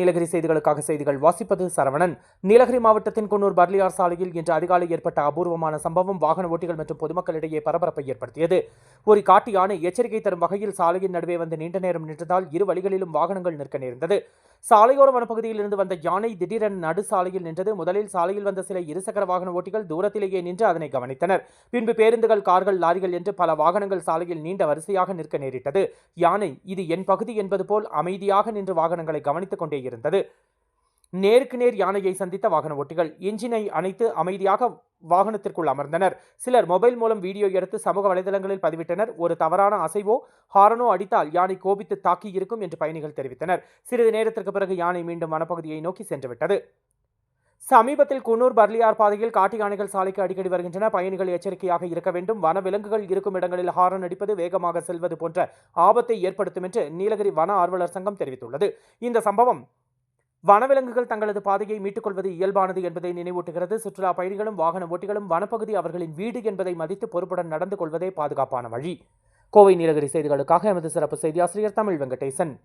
நீலகிரி செய்திகளுக்காக செய்திகள் வாசிப்பது சரவணன். நீலகிரி மாவட்டத்தின் குன்னூர் பர்லியார் சாலையில் இன்று அதிகாலை ஏற்பட்ட அபூர்வமான சம்பவம் வாகன ஓட்டிகள் மற்றும் பொதுமக்களிடையே பரபரப்பை ஏற்படுத்தியது. ஒரு காட்டு யானை எச்சரிக்கை தரும் வகையில் சாலையின் நடுவே வந்து நீண்ட நேரம் நின்றதால் இரு வழிகளிலும் வாகனங்கள் நிற்க நேர்ந்தது. சாலையோர வனப்பகுதியில் இருந்து வந்த யானை திடீரென நடு சாலையில் நின்றது. முதலில் சாலையில் வந்த சில இருசக்கர வாகன ஓட்டிகள் தூரத்திலேயே நின்று அதனை கவனித்தனர். பின்பு பேருந்துகள் கார்கள் லாரிகள் என்று பல வாகனங்கள் சாலையில் நீண்ட வரிசையாக நிற்க நேரிட்டது. யானை இது என் பகுதி என்பது போல் அமைதியாக நின்று வாகனங்களை கவனித்துக் கொண்டே இருந்தது. நேருக்கு நேர் யானையை சந்தித்த வாகன ஓட்டிகள் என்ஜினை அணைத்து அமைதியாக வாகனத்திற்குள் அமர்ந்தனர். சிலர் மொபைல் மூலம் வீடியோ எடுத்து சமூக வலைதளங்களில் பதிவிட்டனர். ஒரு தவறான அசைவோ ஹாரனோ அடித்தால் யானை கோபித்து தாக்கி இருக்கும் என்று பயணிகள் தெரிவித்தனர். சிறிது நேரத்திற்கு பிறகு யானை மீண்டும் வனப்பகுதியை நோக்கி சென்றுவிட்டது. சமீபத்தில் குன்னூர் பர்லியார் பாதையில் காட்டு யானைகள் சாலைக்கு அடிக்கடி வருகின்றன. பயணிகள் எச்சரிக்கையாக இருக்க வேண்டும். வனவிலங்குகள் இருக்கும் இடங்களில் ஹாரன் அடிப்பது வேகமாக செல்வது போன்ற ஆபத்தை ஏற்படுத்தும் என்று நீலகிரி வன ஆர்வலர் சங்கம் தெரிவித்துள்ளது. இந்த சம்பவம் வனவிலங்குகள் தங்களது பாதையை மீட்டுக்கொள்வது இயல்பானது என்பதை நினைவூட்டுகிறது. சுற்றுலா பயணிகளும் வாகன ஓட்டிகளும் வனப்பகுதி அவர்களின் வீடு என்பதை மதித்து பொறுப்புடன் நடந்து கொள்வதே பாதுகாப்பான வழி. கோவை நீலகிரி செய்திகளுக்காக எமது சிறப்பு செய்தியாசிரியர் தமிழ் வெங்கடேசன்.